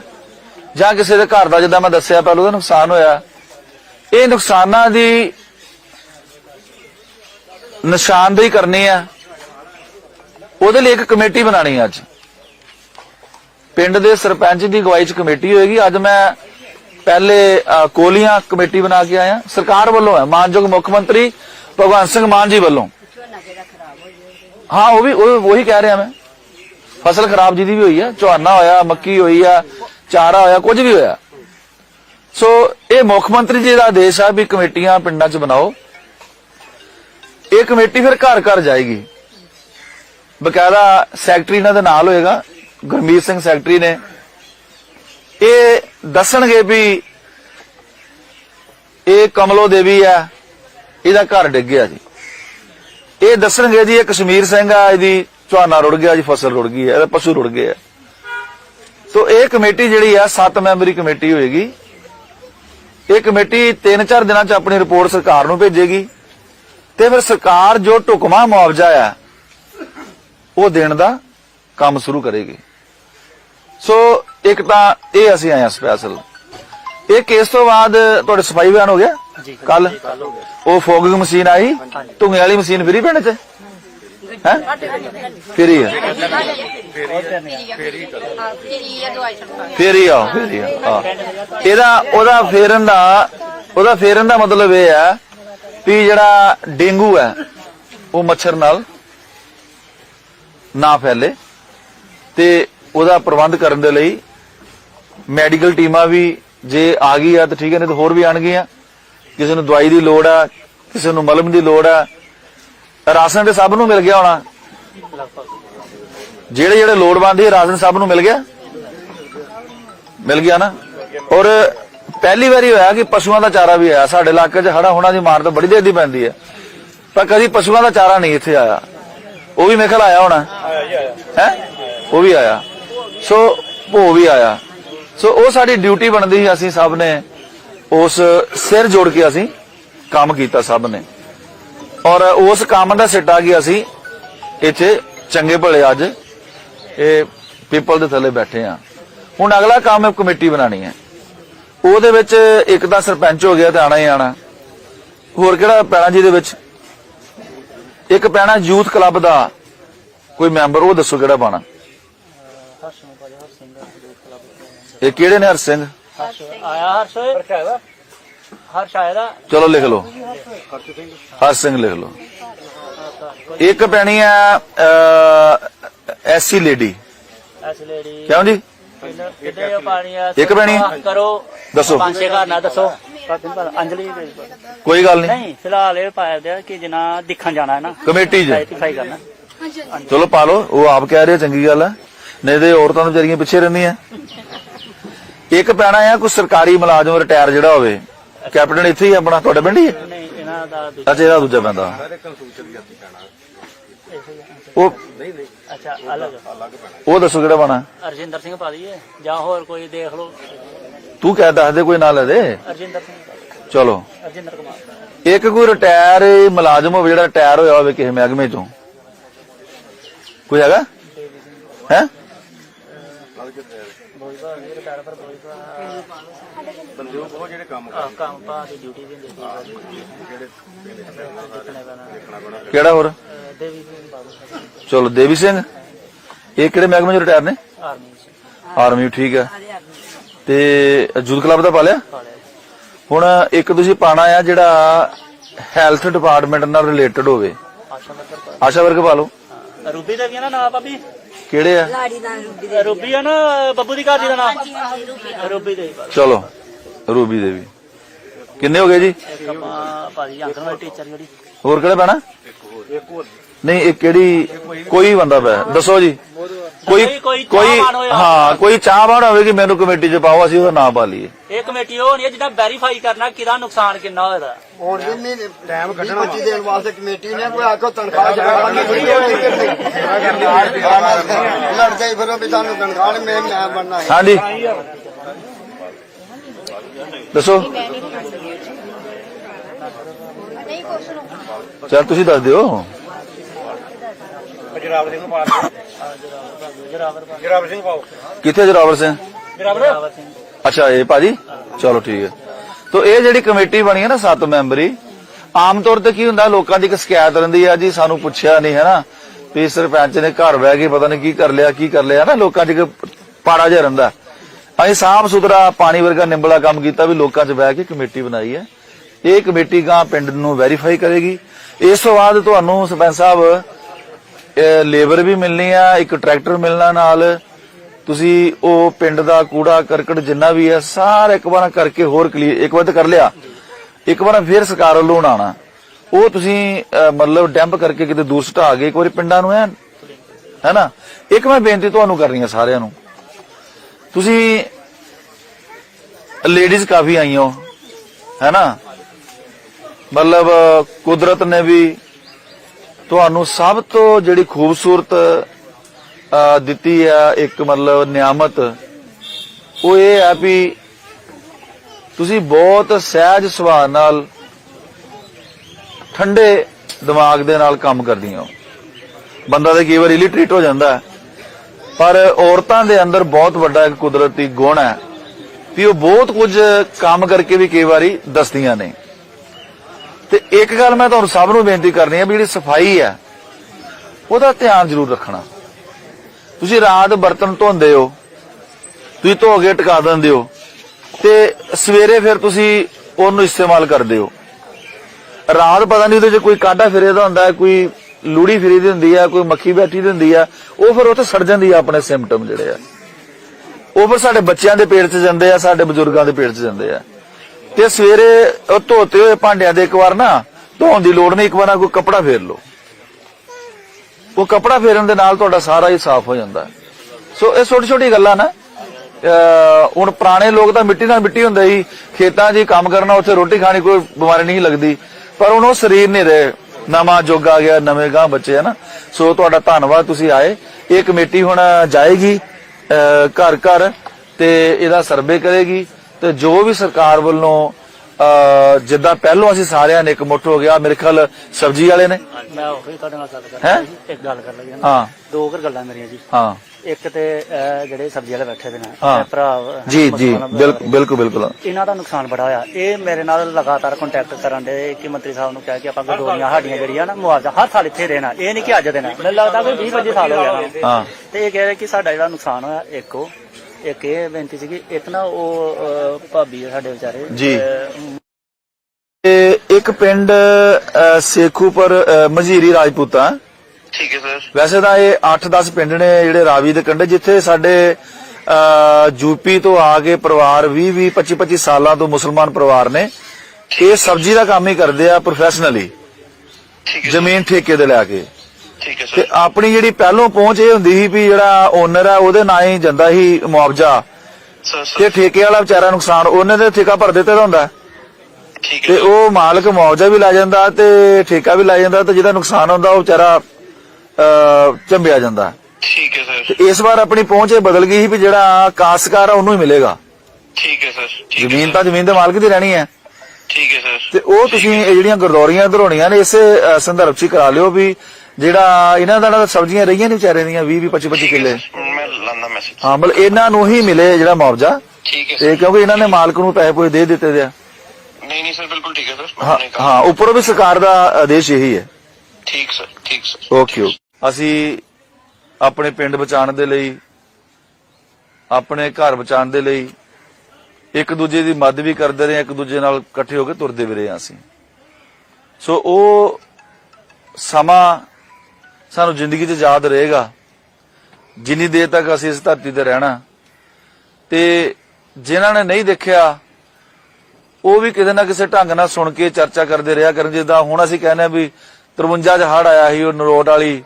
ਜਾਂ ਕਿਸੇ ਦੇ ਘਰ ਦਾ, ਜਿੱਦਾਂ ਮੈਂ ਦੱਸਿਆ, ਪਹਿਲਾਂ ਉਹਦਾ ਨੁਕਸਾਨ ਹੋਇਆ, ਇਹ ਨੁਕਸਾਨਾਂ ਦੀ ਨਿਸ਼ਾਨਦੇਹੀ ਕਰਨੀ ਆ। ਉਹਦੇ ਲਈ ਇੱਕ ਕਮੇਟੀ ਬਣਾਣੀ ਅੱਜ। ਪਿੰਡ ਦੇ ਸਰਪੰਚ ਦੀ ਅਗਵਾਈ ਚ ਕਮੇਟੀ ਹੋਏਗੀ। ਅੱਜ ਮੈਂ ਪਹਿਲੇ ਕੋਲੀਆਂ ਕਮੇਟੀ ਬਣਾ ਕੇ ਆਇਆ। ਸਰਕਾਰ ਵੱਲੋਂ ਹੈ। ਮਾਨਯੋਗ ਮੁੱਖ ਮੰਤਰੀ ਭਗਵੰਤ ਸਿੰਘ ਮਾਨ ਜੀ ਵੱਲੋਂ। ਹਾਂ, ਉਹ ਵੀ, ਉਹ, ਉਹੀ ਕਹਿ ਰਿਹਾ ਮੈਂ। ਫਸਲ ਖਰਾਬ ਜਿਹਦੀ ਵੀ ਹੋਈ ਹੈ ਝੋਨਾ ਹੋਇਆ, ਮੱਕੀ ਹੋਈ ਆ, ਚਾਰਾ ਹੋਇਆ, ਕੁਝ ਵੀ ਹੋਇਆ। ਸੋ, ਇਹ ਮੁੱਖ ਮੰਤਰੀ ਜੀ ਦਾ ਆਦੇਸ਼ ਆ ਵੀ ਕਮੇਟੀਆਂ ਪਿੰਡਾਂ 'ਚ ਬਣਾਓ। ਇਹ ਕਮੇਟੀ ਫਿਰ ਘਰ ਘਰ ਜਾਏਗੀ। ਬਕਾਇਦਾ ਸੈਕਟਰੀ ਇਹਨਾਂ ਦੇ ਨਾਲ ਹੋਏਗਾ। ਗੁਰਮੀਤ ਸਿੰਘ ਸੈਕਟਰੀ ਨੇ। ਇਹ ਦੱਸਣਗੇ ਵੀ ਇਹ ਕਮਲੋ ਦੇਵੀ ਆ ਇਹਦਾ ਘਰ ਡਿੱਗ ਗਿਆ ਜੀ। ਇਹ ਦੱਸਣਗੇ ਜੀ, ਇਹ ਕਸ਼ਮੀਰ ਸਿੰਘ ਆ, ਇਹਦੀ ਝੋਨਾ ਰੁੜ ਗਿਆ ਜੀ, ਫਸਲ ਰੁੜ ਗਈ ਹੈ, ਇਹਦਾ ਪਸ਼ੂ ਰੁੜ ਗਏ ਆ। ਸੋ ਇਹ ਕਮੇਟੀ ਜਿਹੜੀ ਆ 7 ਮੈਂਬਰੀ ਕਮੇਟੀ ਹੋਏਗੀ। ਇਹ ਕਮੇਟੀ 3-4 ਦਿਨਾਂ ਚ ਆਪਣੀ ਰਿਪੋਰਟ ਸਰਕਾਰ ਨੂੰ ਭੇਜੇਗੀ। ਤੇ ਫਿਰ ਸਰਕਾਰ ਜੋ ਢੁਕਮਾ ਮੁਆਵਜ਼ਾ ਆ ਉਹ ਦੇਣ ਦਾ ਕੰਮ ਸ਼ੁਰੂ ਕਰੇਗੀ। ਸੋ ਇੱਕ ਤਾਂ ਇਹ ਅਸੀਂ ਆਏ ਆ ਸਪੈਸ਼ਲ ਇਹ ਕੇਸ ਤੋਂ ਬਾਅਦ ਤੁਹਾਡੇ ਸਫ਼ਾਈ ਬਿਆਨ ਹੋ ਗਿਆ? ਕੱਲ ਉਹ ਫੋਗਿੰਗ ਮਸ਼ੀਨ ਆਈ ਧੁੰਗੇ ਵਾਲੀ ਮਸ਼ੀਨ ਫਰੀ ਪਿੰਡ ਚ? ਹੈ? ਫਰੀ ਆ। ਫੇਰੀ ਆ ਫੇਰੀ ਆ। ਇਹਦਾ ਉਹਦਾ ਫੇਰਨ ਦਾ ਉਹਦਾ ਫੇਰਨ ਦਾ ਮਤਲਬ ਇਹ ਹੈ ਵੀ ਜਿਹੜਾ ਡੇਂਗੂ ਹੈ, ਉਹ ਮੱਛਰ ਨਾਲ ਨਾ ਫੈਲੇ ਤੇ ਉਹਦਾ ਪ੍ਰਬੰਧ ਕਰਨ ਦੇ ਲਈ ਮੈਡੀਕਲ ਟੀਮਾਂ ਵੀ ਜੇ ਆ ਗਈ ਆ ਤਾਂ ਠੀਕ ਹੈ, ਨਹੀਂ ਤਾਂ ਹੋਰ ਵੀ ਆਣਗੀਆਂ ਕਿਸੇ ਨੂੰ ਦਵਾਈ ਦੀ ਲੋੜ ਆ, ਕਿਸੇ ਨੂੰ ਮਲਮ ਦੀ ਲੋੜ ਆ। ਰਾਸ਼ਨ ਤੇ ਸਭ ਨੂੰ ਮਿਲ ਗਿਆ ਹੋਣਾ। ਜਿਹੜੇ ਜਿਹੜੇ ਲੋੜਵੰਦ ਸੀ, ਰਾਸ਼ਨ ਸਭ ਨੂੰ ਮਿਲ ਗਿਆ। ਮਿਲ ਗਿਆ ਨਾ? ਔਰ ਪਹਿਲੀ ਵਾਰੀ ਹੋਇਆ ਕਿ ਪਸ਼ੂਆਂ ਦਾ ਚਾਰਾ ਵੀ ਆਇਆ। ਸਾਡੇ ਇਲਾਕੇ 'ਚ ਹੜਾ ਹੋਣਾ ਦੀ ਮਾਰ ਤਾਂ ਬੜੀ ਦੇਰ ਦੀ ਪੈਂਦੀ ਹੈ। ਪਰ ਕਦੀ ਪਸ਼ੂਆਂ ਦਾ ਚਾਰਾ ਨਹੀਂ ਇੱਥੇ ਆਇਆ। ਉਹ ਵੀ ਮੇਰੇ ਖਿਆਲ ਆਇਆ ਹੋਣਾ। ਹੈ? ਉਹ ਵੀ ਆਇਆ। ਸੋ ਭੋ ਵੀ ਆਇਆ। ਸੋ, ਉਹ ਸਾਡੀ ਡਿਊਟੀ ਬਣਦੀ ਸੀ। ਅਸੀਂ ਸਭ ਨੇ ਉਸ ਸਿਰ ਜੋੜ ਕੇ ਅਸੀਂ ਕੰਮ ਕੀਤਾ ਸਭ ਨੇ। ਔਰ ਉਸ ਕੰਮ ਦਾ ਸਿੱਟਾ ਕੀ ਅਸੀਂ ਇੱਥੇ ਚੰਗੇ ਭਲੇ ਅੱਜ ਇਹ ਪੀਪਲ ਦੇ ਥੱਲੇ ਬੈਠੇ ਆ ਹੁਣ ਅਗਲਾ ਕੰਮ ਕਮੇਟੀ ਬਣਾਣੀ ਹੈ। ਉਹਦੇ ਵਿੱਚ ਇੱਕ ਤਾਂ ਸਰਪੰਚ ਹੋ ਗਿਆ ਤੇ ਆਣਾ ਹੀ ਆਣਾ। ਹੋਰ ਕਿਹੜਾ ਪੈਣਾ ਜੀ ਦੇ ਵਿੱਚ? ਇੱਕ ਪੈਣਾ ਯੂਥ ਕਲੱਬ ਦਾ ਕੋਈ ਮੈਂਬਰ ਉਹ ਦੱਸੋ ਕਿਹੜਾ ਪਾਣਾ। ਇਹ ਕਿਹੜੇ ਨੇ ਹਰ ਸਿੰਘ ਆਇਆ ਹਰਸ਼? ਹਰਸ਼ ਆਇਆ ਦਾ? ਚਲੋ ਲਿਖ ਲਓ। ਹਰ ਸਿੰਘ ਲਿਖ ਲਓ। ਇੱਕ ਪੈਣੀ ਆ ਐਸਸੀ ਲੇਡੀ। S lady. ਕਿਉਂ ਜੀ? ਪਾਣੀ ਆ ਇੱਕ ਪੈਣੀ? ਕਰੋ ਦੱਸੋ। ਪੰਜ ਛੇ ਘਰ ਨਾ ਦੱਸੋ। ਅੰਜਲੀ। ਕੋਈ ਗੱਲ ਨਹੀਂ। ਨਹੀਂ ਫਿਲਹਾਲ ਇਹ ਪਾਇਆ ਦਿਆ ਕਿ ਜਨਾ ਦਿਖਣ ਜਾਣਾ ਹੈ ਨਾ। ਕਮੇਟੀ 'ਚ। ਆਈਡੈਂਟੀਫਾਈ ਕਰਨਾ। ਚਲੋ ਪਾ ਲਓ ਉਹ ਆਪ ਕਹਿ ਰਹੇ ਚੰਗੀ ਗੱਲ ਹੈ ਨਹੀਂ ਤੇ ਔਰਤਾਂ ਨੂੰ ਵਿਚਾਰੀਆਂ ਪਿੱਛੇ ਰਹਿੰਦੀਆਂ। ਇੱਕ ਪੈਣਾ ਆ ਕੋਈ ਸਰਕਾਰੀ ਮੁਲਾਜ਼ਮ ਰਿਟਾਇਰ ਜਿਹੜਾ ਹੋਵੇ। ਕੈਪਟਨ ਇੱਥੇ ਹੀ ਆਪਣਾ ਤੁਹਾਡੇ ਪਿੰਡ ਹੀ ਹੈ ਨਹੀਂ ਇਹਨਾਂ ਦਾ ਦੂਜਾ ਅੱਛਾ ਇਹਦਾ ਦੂਜਾ ਪੈਂਦਾ। ਉਹ ਅੱਛਾ ਅਲੱਗ। ਉਹ ਦੱਸੋ ਕਿਹੜਾ ਪਾਣਾ? ਅਰਜਿੰਦਰ ਸਿੰਘ ਪਾ ਦਈਏ ਜਾਂ ਹੋਰ ਕੋਈ ਦੇਖ ਲਓ। ਤੂੰ ਕਹਿ ਦੱਸ ਦੇ ਕੋਈ ਨਾਲ ਦੇ। ਅਰਜਿੰਦਰ ਸਿੰਘ। ਚਲੋ। ਅਰਜਿੰਦਰ ਕੁਮਾਰ। ਇੱਕ ਕੋਈ ਰਿਟਾਇਰ ਮੁਲਾਜ਼ਮ ਹੋਵੇ ਜਿਹੜਾ ਰਿਟਾਇਰ ਹੋਇਆ ਹੋਵੇ ਕਿਸੇ ਮਹਿਕਮੇ ਚੋਂ। ਕੋਈ ਹੈਗਾ? ਹੈ? ਬੰਦੇ ਉਹ ਬਹੁਤ ਜਿਹੜੇ ਕੰਮ ਕਰਦੇ ਕੰਮ ਪਾ ਦੀ ਡਿਊਟੀ ਪੈਣਾ ਕਿਹੜਾ ਹੋਰ? ਚਲੋ ਦੇਵੀ ਸਿੰਘ ਇਹ ਕਿਹੜੇ ਮਹਿਕਮੇ ਚ ਰਿਟਾਇਰ ਨੇ? ਆਰਮੀ ਚ। ਆਰਮੀ ਠੀਕ ਹੈ ਤੇ ਯੂਥ ਕਲੱਬ ਦਾ ਪਾ ਲਿਆ ਪਾ ਲਿਆ ਹੁਣ ਇੱਕ ਤੁਸੀਂ ਪਾਣਾ ਆ ਜਿਹੜਾ ਹੈਲਥ ਡਿਪਾਰਟਮੈਂਟ ਨਾਲ ਰਿਲੇਟਡ ਹੋਵੇ। ਆਸ਼ਾ ਵਰਕਰ ਪਾ ਆਸ਼ਾ ਵਰਕ ਪਾ ਲਓ। ਰੂਬੀ ਦਾ ਵੀ ਨਾ ਨਾਂ ਭਾਬੀ? ਕਿਹੜੇ ਆ? ਲਾੜੀ ਦਾ ਰੂਬੀ ਦੇ। ਰੂਬੀ ਆ ਨਾ ਬੱਬੂ ਦੀ ਘਰ ਦੀ ਦਾ ਨਾਂ ਰੂਬੀ ਦੇ। ਚਲੋ ਰੂਬੀ ਦੇਵੀ ਕਿੰਨੇ ਹੋ ਗਏ ਜੀ? ਇੱਕ ਭਾਜੀ ਅੰਗਨਵਾੜੀ ਟੀਚਰ ਜਿਹੜੀ। ਹੋਰ ਕਿਹੜਾ ਪੈਣਾ? ਨਹੀਂ ਇਹ ਕਿਹੜੀ ਕੋਈ ਬੰਦਾ ਪੈ ਦੱਸੋ ਜੀ। ਕੋਈ ਕੋਈ-। ਹਾਂ ਕੋਈ ਚਾਹਵਾਨ ਹੋਵੇ ਕਿ ਮੈਨੂੰ ਕਮੇਟੀ ਚ ਪਾਓ ਅਸੀਂ ਉਹਦਾ ਨਾਮ ਪਾ ਲਈਏ। ਇਹ ਕਮੇਟੀ ਉਹ ਨਹੀਂ ਜਿਹਦਾ ਵੈਰੀਫਾਈ ਕਰਨਾ ਕਿਹਦਾ ਨੁਕਸਾਨ ਕਿੰਨਾ ਹੋਇਆ ਹੁਣ ਵੀ ਮਹੀਨੇ ਟਾਈਮ ਕੱਢਣਾ 25 ਦਿਨ ਵਾਸਤੇ ਕਮੇਟੀ ਨੇ ਕੋਈ ਆਖੋ ਤਨਖਾਹ ਜਾਵਾਂਗੇ ਲੜ ਜਾਈ ਫਿਰ ਵੀ ਤੁਹਾਨੂੰ ਤਨਖਾਹ ਨੀ, ਮੈਂ ਮੈਂ ਬਣਨਾ ਹੈ। ਹਾਂਜੀ। ਦੱਸੋ। ਚਲ ਤੁਸੀਂ ਦੱਸ ਦਿਓ। ਜਰਾਵਰ ਸਿੰਘ ਜਰਾਵਰ ਸਿੰਘ ਪਾਓ। ਕਿੱਥੇ ਜਰਾਵਰ ਸਿੰਘ? ਜਰਾਵਰ? ਸਿੰਘ। ਅੱਛਾ ਇਹ ਭਾਜੀ? ਚਲੋ ਠੀਕ ਹੈ। ਤੋ ਇਹ ਜਿਹੜੀ ਕਮੇਟੀ ਬਣੀ ਹੈ ਨਾ ਸੱਤ ਮੈਂਬਰੀ ਆਮ ਤੌਰ ਤੇ ਕੀ ਹੁੰਦਾ ਲੋਕਾਂ ਦੀ ਇੱਕ ਸ਼ਿਕਾਇਤ ਰਹਿੰਦੀ ਆ ਜੀ ਸਾਨੂੰ ਪੁੱਛਿਆ ਨਹੀਂ ਹੈ ਨਾ? ਵੀ ਸਰਪੰਚ ਨੇ ਘਰ ਬਹਿ ਕੇ ਪਤਾ ਨਹੀਂ ਕੀ ਕਰ ਲਿਆ ਕੀ ਕਰ ਲਿਆ ਨਾ? ਲੋਕਾਂ 'ਚ ਇੱਕ ਪਾੜਾ ਜਿਹਾ ਰਹਿੰਦਾ। ਅਸੀਂ ਸਾਫ਼ ਸੁਥਰਾ ਪਾਣੀ ਵਰਗਾ ਨਿੰਬਲਾ ਕੰਮ ਕੀਤਾ ਵੀ ਲੋਕਾਂ 'ਚ ਬਹਿ ਕੇ ਕਮੇਟੀ ਬਣਾਈ ਹੈ। ਇਹ ਕਮੇਟੀ ਗਾਂ ਪਿੰਡ ਨੂੰ ਵੈਰੀਫਾਈ ਕਰੇਗੀ। ਇਸ ਤੋਂ ਬਾਅਦ ਤੁਹਾਨੂੰ ਸਰਪੰਚ ਸਾਹਿਬ ਲੇਬਰ ਵੀ ਮਿਲਣੀ ਆ, ਇੱਕ ਟਰੈਕਟਰ ਮਿਲਣਾ ਨਾਲ। ਤੁਸੀਂ ਉਹ ਪਿੰਡ ਦਾ ਕੂੜਾ, ਕਰਕਟ ਜਿੰਨਾ ਵੀ ਹੈ ਸਾਰਾ ਇੱਕ ਵਾਰ ਕਰਕੇ ਹੋਰ ਕਲੀਅਰ, ਇੱਕ ਵਾਰ ਤਾਂ ਕਰ ਲਿਆ। ਇੱਕ ਵਾਰ ਫਿਰ ਸਰਕਾਰ ਵੱਲੋਂ ਆਣਾ ਉਹ ਤੁਸੀਂ ਮਤਲਬ ਡੈਂਪ ਕਰਕੇ ਕਿਤੇ ਦੂਰ ਸਟਾ ਗਏ ਇੱਕ ਵਾਰੀ ਪਿੰਡਾਂ ਨੂੰ ਐ ਹੈਨਾ? ਇੱਕ ਮੈਂ ਬੇਨਤੀ ਤੁਹਾਨੂੰ ਕਰਨੀ ਹੈ ਸਾਰਿਆਂ ਨੂੰ। ਤੁਸੀਂ ਲੇਡੀਜ਼ ਕਾਫੀ ਆਈਆਂ ਹੋ, ਹੈਨਾ? ਮਤਲਬ ਕੁਦਰਤ ਨੇ ਵੀ ਤੁਹਾਨੂੰ ਸਭ ਤੋਂ ਜਿਹੜੀ ਖੂਬਸੂਰਤ ਦਿੱਤੀ ਆ ਇੱਕ ਮਤਲਬ ਨਿਆਮਤ, ਉਹ ਇਹ ਹੈ ਵੀ ਤੁਸੀਂ ਬਹੁਤ ਸਹਿਜ ਸੁਭਾਅ ਨਾਲ ਠੰਡੇ ਦਿਮਾਗ ਦੇ ਨਾਲ ਕੰਮ ਕਰਦੀਆਂ ਹੋ। ਬੰਦਾ ਤਾਂ ਕਈ ਵਾਰ ਇਲਿਟਰੇਟ ਹੋ ਜਾਂਦਾ ਪਰ ਔਰਤਾਂ ਦੇ ਅੰਦਰ ਬਹੁਤ ਵੱਡਾ ਇੱਕ ਕੁਦਰਤੀ ਗੁਣ ਹੈ ਵੀ ਉਹ ਬਹੁਤ ਕੁਝ ਕੰਮ ਕਰਕੇ ਵੀ ਕਈ ਵਾਰੀ ਦੱਸਦੀਆਂ ਨੇ। ਤੇ ਇੱਕ ਗੱਲ ਮੈਂ ਤੁਹਾਨੂੰ ਸਭ ਨੂੰ ਬੇਨਤੀ ਕਰਨੀ ਹੈ ਵੀ ਜਿਹੜੀ ਸਫ਼ਾਈ ਹੈ ਉਹਦਾ ਧਿਆਨ ਜ਼ਰੂਰ ਰੱਖਣਾ। ਤੁਸੀਂ ਰਾਤ ਬਰਤਨ ਧੋਂਦੇ ਹੋ, ਤੁਸੀਂ ਧੋ ਕੇ ਟਿਕਾ ਦਿੰਦੇ ਹੋ, ਤੇ ਸਵੇਰੇ ਫਿਰ ਤੁਸੀਂ ਉਹਨੂੰ ਇਸਤੇਮਾਲ ਕਰਦੇ ਹੋ। ਰਾਤ ਪਤਾ ਨਹੀਂ ਉਹਦੇ 'ਚ ਕੋਈ ਕਾਢਾ ਫਿਰੇ ਦਾ ਹੁੰਦਾ, ਕੋਈ ਲੂੜੀ ਫਿਰੀ ਦੀ ਹੁੰਦੀ ਹੈ ਕੋਈ ਮੱਖੀ ਬੈਠੀ ਦੀ ਹੁੰਦੀ ਹੈ ਉਹ ਫਿਰ ਉੱਥੇ ਸੜ ਜਾਂਦੀ ਆ ਆਪਣੇ ਸਿੰਪਟਮ ਜਿਹੜੇ ਆ। ਉਹ ਫਿਰ ਸਾਡੇ ਬੱਚਿਆਂ ਦੇ ਪੇਟ 'ਚ ਜਾਂਦੇ ਆ, ਸਾਡੇ ਬਜ਼ੁਰਗਾਂ ਦੇ ਪੇਟ 'ਚ ਜਾਂਦੇ ਆ। ਤੇ ਸਵੇਰੇ ਉਹ ਧੋਤੇ ਹੋਏ ਭਾਂਡਿਆਂ ਦੇ ਇੱਕ ਵਾਰ ਨਾ ਧੋਣ ਦੀ ਲੋੜ ਨਹੀਂ, ਇੱਕ ਵਾਰ ਨਾ ਕੋਈ ਕੱਪੜਾ ਫੇਰ ਲਓ। ਉਹ ਕੱਪੜਾ ਫੇਰਨ ਦੇ ਨਾਲ ਤੁਹਾਡਾ ਸਾਰਾ ਹੀ ਸਾਫ਼ ਹੋ ਜਾਂਦਾ। ਹੈ। ਸੋ ਇਹ ਛੋਟੀ ਛੋਟੀ ਗੱਲਾਂ ਨਾ। ਹੁਣ ਪੁਰਾਣੇ ਲੋਕ ਤਾਂ ਮਿੱਟੀ ਨਾਲ ਮਿੱਟੀ ਹੁੰਦੇ ਸੀ। ਖੇਤਾਂ 'ਚ ਹੀ ਕੰਮ ਕਰਨਾ, ਉੱਥੇ ਰੋਟੀ ਖਾਣੀ ਕੋਈ ਬਿਮਾਰੀ ਨਹੀਂ ਲੱਗਦੀ। ਪਰ ਹੁਣ ਉਹ ਸਰੀਰ ਨਹੀਂ ਰਹੇ। ਨਵਾਂ ਜੁਗ ਆ ਗਿਆ, ਨਵੇਂ ਗਾਂ ਬੱਚੇ ਹਨ ਸੋ ਤੁਹਾਡਾ ਧੰਨਵਾਦ, ਤੁਸੀਂ ਆਏ। ਇਹ ਕਮੇਟੀ ਹੁਣ ਜਾਏਗੀ ਘਰ ਘਰ ਤੇ ਇਹਦਾ ਸਰਵੇ ਕਰੇਗੀ। ਤੇ ਜੋ ਵੀ ਸਰਕਾਰ ਵੱਲੋਂ ਜਿੱਦਾਂ ਪਹਿਲੋਂ ਅਸੀਂ ਸਾਰਿਆਂ ਨੇ ਇਕਮੁੱਠ ਹੋ ਗਿਆ ਮੇਰੇ ਖਿਆਲ ਸਬਜ਼ੀ ਵਾਲੇ ਨੇ। ਮੈਂ ਉਹੀ ਤੁਹਾਡੇ ਨਾਲ ਗੱਲ ਕਰ ਹੈਂ? ਇੱਕ ਗੱਲ ਕਰ ਲਈ ਹੈ ਨਾ। ਹਾਂ। ਦੋ ਕੁ ਗੱਲਾਂ ਮੇਰੀਆਂ ਜੀ। ਹਾਂ। ਇੱਕ ਤੇ ਜਿਹੜੇ ਸਬਜ਼ੀ ਵਾਲੇ ਬੈਠੇ ਦੇ ਨੇ ਹਾਂ। ਇਹ ਭਰਾ ਅਹ, ਜੀ ਜੀ ਮੁਸਲਮਾਨ ਭਰਾ ਬਿਲਕੁਲ ਬਿਲਕੁਲ ਬਿਲਕੁਲ। ਇਹਨਾਂ ਦਾ ਨੁਕਸਾਨ ਬੜਾ ਹੋਇਆ। ਇਹ ਮੇਰੇ ਨਾਲ ਲਗਾਤਾਰ ਕੰਟੈਕਟ ਕਰਨ ਦੇ ਕਿ ਮੰਤਰੀ ਸਾਹਿਬ ਨੂੰ ਕਿਹਾ ਕਿ ਆਪਾਂ ਗਦੋਰੀਆਂ ਸਾਡੀਆਂ ਜਿਹੜੀਆਂ ਨਾ ਮੁਆਵਜ਼ਾ ਹਰ ਸਾਲ ਇੱਥੇ ਦੇਣਾ। ਇਹ ਨਹੀਂ ਕਿ ਅੱਜ ਦੇਣਾ। ਮੈਨੂੰ ਲੱਗਦਾ ਕਿ 20 25 ਸਾਲ ਹੋ ਗਏ ਹਾਂ। ਤੇ ਇਹ ਕਹਿ ਰਹੇ ਕਿ ਸਾਡਾ ਜਿਹੜਾ ਨੁਕਸਾਨ ਹੋਇਆ ਇੱਕ ਇੱਕ ਇਹ ਬੇਨਤੀ ਸੀਗੀ ਇੱਕ ਨਾ ਉਹ ਅਹ, ਭਾਬੀ ਆ ਸਾਡੇ ਵਿਚਾਰੇ। ਜੀ। ਅਹ, ਤੇ ਇੱਕ ਪਿੰਡ ਅਹ, ਸੇਖੂਪੁਰ ਅਹ, ਮਝੀਰੀ ਰਾਜਪੂਤਾਂ। ਠੀਕ ਹੈ ਸਰ। ਵੈਸੇ ਤਾਂ ਇਹ 8-10 ਪਿੰਡ ਨੇ ਜਿਹੜੇ ਰਾਵੀ ਦੇ ਕੰਢੇ ਜਿੱਥੇ ਸਾਡੇ ਯੂਪੀ ਤੋਂ ਆ ਕੇ ਪਰਿਵਾਰ 20-20 25-25 ਸਾਲਾਂ ਤੋਂ ਮੁਸਲਮਾਨ ਪਰਿਵਾਰ ਨੇ। ਇਹ ਸਬਜ਼ੀ ਦਾ ਕੰਮ ਹੀ ਕਰਦੇ ਆ ਪ੍ਰੋਫੈਸ਼ਨਲੀ ਠੀਕ ਹੈ ਜ਼ਮੀਨ ਠੇਕੇ ਤੇ ਲੈ ਕੇ। ਠੀਕ ਹੈ ਤੇ ਸਰ ਆਪਣੀ ਜਿਹੜੀ ਪਹਿਲੋਂ ਪਹੁੰਚ ਇਹ ਹੁੰਦੀ ਸੀ ਵੀ ਜਿਹੜਾ ਓਨਰ ਆ ਉਹਦੇ ਨਾਂ ਹੀ ਜਾਂਦਾ ਸੀ ਮੁਆਵਜ਼ਾ। ਸਰ ਤੇ ਸਰ ਠੇਕੇ ਵਾਲਾ ਵਿਚਾਰਾ ਨੁਕਸਾਨ ਉਹਨੇ ਤੇ ਠੇਕਾ ਭਰ ਦਿੱਤਾ ਦਾ ਹੁੰਦਾ। ਠੀਕ ਤੇ ਹੈ ਉਹ ਮਾਲਕ ਮੁਆਵਜ਼ਾ ਵੀ ਲੈ ਜਾਂਦਾ ਤੇ ਠੇਕਾ ਵੀ ਲੈ ਜਾਂਦਾ ਤੇ ਜਿਹਦਾ ਨੁਕਸਾਨ ਹੁੰਦਾ ਉਹ ਵਿਚਾਰਾ ਅਹ, ਝੰਬਿਆ ਜਾਂਦਾ। ਠੀਕ ਹੈ ਸਰ। ਤੇ ਇਸ ਵਾਰ ਆਪਣੀ ਪਹੁੰਚ ਇਹ ਬਦਲ ਗਈ ਸੀ ਵੀ ਜਿਹੜਾ ਕਾਸ਼ਤਕਾਰ ਆ ਉਹਨੂੰ ਹੀ ਮਿਲੇਗਾ। ਠੀਕ ਹੈ ਸਰ। ਠੀਕ ਹੈ ਜ਼ਮੀਨ। ਤਾਂ ਜ਼ਮੀਨ ਦੇ ਮਾਲਕ ਦੀ ਰਹਿਣੀ ਹੈ। ਠੀਕ ਹੈ ਸਰ। ਤੇ ਉਹ ਤੁਸੀਂ ਇਹ ਜਿਹੜੀਆਂ ਗਰਦੌਰੀਆਂ ਧਰੋਣੀਆਂ ਨੇ ਇਸੇ ਅਹ, ਸੰਦਰਭ 'ਚ ਹੀ ਕਰਾ ਲਿਓ ਵੀ ਜਿਹੜਾ ਇਹਨਾਂ ਦਾ ਸਬਜ਼ੀਆਂ ਰਹੀਆਂ ਨੇ ਵਿਚਾਰੇ ਦੀਆਂ 20 20 25 25 ਠੀਕ ਹੈ ਕਿੱਲੇ। ਮੈਂ ਲਾਂਦਾ ਮੈਸੇਜ ਹਾਂ ਮਤਲਬ ਇਹਨਾਂ ਨੂੰ ਹੀ ਮਿਲੇ ਜਿਹੜਾ ਮੁਆਵਜ਼ਾ। ਠੀਕ ਹੈ ਤੇ ਕਿਉਂਕਿ ਇਹਨਾਂ ਨੇ ਮਾਲਕ ਨੂੰ ਪੈਸੇ ਪੂਸੇ ਦੇ ਦਿੱਤੇ ਦੇ ਆ। ਨਹੀਂ ਨਹੀਂ ਸਰ ਬਿਲਕੁਲ ਠੀਕ ਹੈ ਸਰ ਮੈਂ ਹਾਂ ਉੱਪਰੋਂ ਵੀ ਸਰਕਾਰ ਦਾ ਆਦੇਸ਼ ਇਹੀ ਹੈ। ਠੀਕ ਸਰ ਠੀਕ ਸਰ ਓਕੇ ਅਸੀਂ ਆਪਣੇ ਪਿੰਡ ਬਚਾਉਣ ਦੇ ਲਈ ਆਪਣੇ ਘਰ ਬਚਾਉਣ ਦੇ ਲਈ ਇੱਕ ਦੂਜੇ ਦੀ ਮਦਦ ਵੀ ਕਰਦੇ ਰਹੇ ਇੱਕ ਦੂਜੇ ਨਾਲ ਇਕੱਠੇ ਹੋ ਕੇ ਤੁਰਦੇ ਵੀ ਰਹੇ ਅਸੀਂ। ਸੋ ਉਹ ਸਮਾਂ ਸਾਨੂੰ ਜ਼ਿੰਦਗੀ 'ਚ ਯਾਦ ਰਹੇਗਾ। ਜਿੰਨੀ ਦੇਰ ਤੱਕ ਅਸੀਂ ਇਸ ਧਰਤੀ ਤੇ ਰਹਿਣਾ। ਤੇ ਜਿਨ੍ਹਾਂ ਨੇ ਨਹੀਂ ਦੇਖਿਆ ਉਹ ਵੀ ਕਿਤੇ ਨਾ ਕਿਸੇ ਢੰਗ ਨਾਲ ਸੁਣ ਕੇ ਚਰਚਾ ਕਰਦੇ ਰਿਹਾ ਕਰਨ। ਜਿੱਦਾਂ ਹੁਣ ਅਸੀਂ ਕਹਿੰਦੇ ਆ ਵੀ 53 ਚ ਹੜ ਆਇਆ ਸੀ ਉਹ ਨਰੋਟ ਵਾਲੀ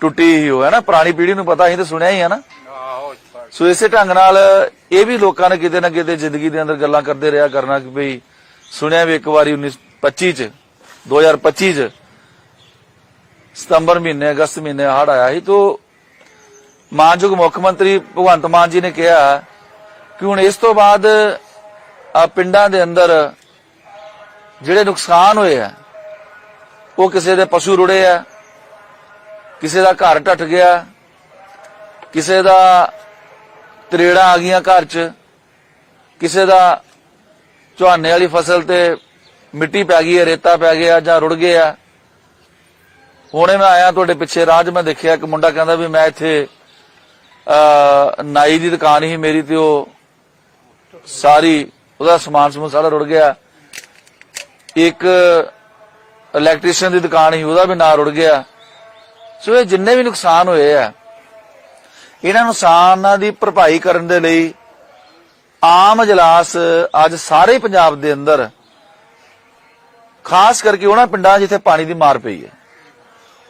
ਟੁੱਟੀ ਹੈ ਨਾ ਪੁਰਾਣੀ ਪੀੜ੍ਹੀ ਨੂੰ ਪਤਾ ਸੀ ਤੇ ਸੁਣਿਆ ਹੀ ਹੈ ਨਾ। ਸੋ ਇਸੇ ਢੰਗ ਨਾਲ ਇਹ ਵੀ ਲੋਕਾਂ ਨੇ ਕਿਤੇ ਨਾ ਕਿਤੇ ਜ਼ਿੰਦਗੀ ਦੇ ਅੰਦਰ ਗੱਲਾਂ ਕਰਦੇ ਰਿਹਾ ਕਰਨਾ ਕਿ ਭਈ ਸੁਣਿਆ ਵੀ ਇੱਕ ਵਾਰੀ 1925 ਚ 2025 ਚ ਸਤੰਬਰ ਮਹੀਨੇ, ਅਗਸਤ ਮਹੀਨੇ ਹੜ ਆਇਆ ਸੀ, ਤੋਂ ਮਾਨਯੋਗ ਮੁੱਖ ਮੰਤਰੀ ਭਗਵੰਤ ਮਾਨ ਜੀ ਨੇ ਕਿਹਾ ਕਿ ਹੁਣ ਇਸ ਤੋਂ ਬਾਅਦ ਆ ਪਿੰਡਾਂ ਦੇ ਅੰਦਰ ਜਿਹੜੇ ਨੁਕਸਾਨ ਹੋਏ ਆ, ਉਹ ਕਿਸੇ ਦੇ ਪਸ਼ੂ ਰੁੜੇ ਆ, ਕਿਸੇ ਦਾ ਘਰ ਟੱਟ ਗਿਆ, ਕਿਸੇ ਦਾ ਤਰੇੜਾਂ ਆ ਗਈਆਂ ਘਰ 'ਚ, ਕਿਸੇ ਦਾ ਝੋਨੇ ਵਾਲੀ ਫਸਲ ਤੇ ਮਿੱਟੀ ਪੈ ਗਈ ਹੈ, ਰੇਤਾ ਪੈ ਗਿਆ ਜਾਂ ਰੁੜ ਗਿਆ ਹੁਣੇ ਮੈਂ ਆਇਆ ਤੁਹਾਡੇ ਪਿੱਛੇ ਰਾਜ ਮੈਂ ਦੇਖਿਆ, ਇੱਕ ਮੁੰਡਾ ਕਹਿੰਦਾ ਵੀ ਮੈਂ ਇੱਥੇ ਨਾਈ ਦੀ ਦੁਕਾਨ ਹੀ ਮੇਰੀ ਤੇ ਉਹ ਸਾਰੀ, ਉਹਦਾ ਸਮਾਨ ਸਮੂਨ ਸਾਰਾ ਰੁੜ ਗਿਆ। ਇੱਕ ਇਲੈਕਟ੍ਰੀਸ਼ੀਅਨ ਦੀ ਦੁਕਾਨ ਹੀ ਉਹਦਾ ਵੀ ਨਾਂ ਰੁੜ ਗਿਆ। ਸੋ ਇਹ ਜਿੰਨੇ ਵੀ ਨੁਕਸਾਨ ਹੋਏ ਆ, ਇਹਨਾਂ ਨੁਕਸਾਨਾਂ ਦੀ ਭਰਪਾਈ ਕਰਨ ਦੇ ਲਈ ਆਮ ਇਜਲਾਸ ਅੱਜ ਸਾਰੇ ਪੰਜਾਬ ਦੇ ਅੰਦਰ, ਖਾਸ ਕਰਕੇ ਉਹਨਾਂ ਪਿੰਡਾਂ ਜਿੱਥੇ ਪਾਣੀ ਦੀ ਮਾਰ ਪਈ ਹੈ।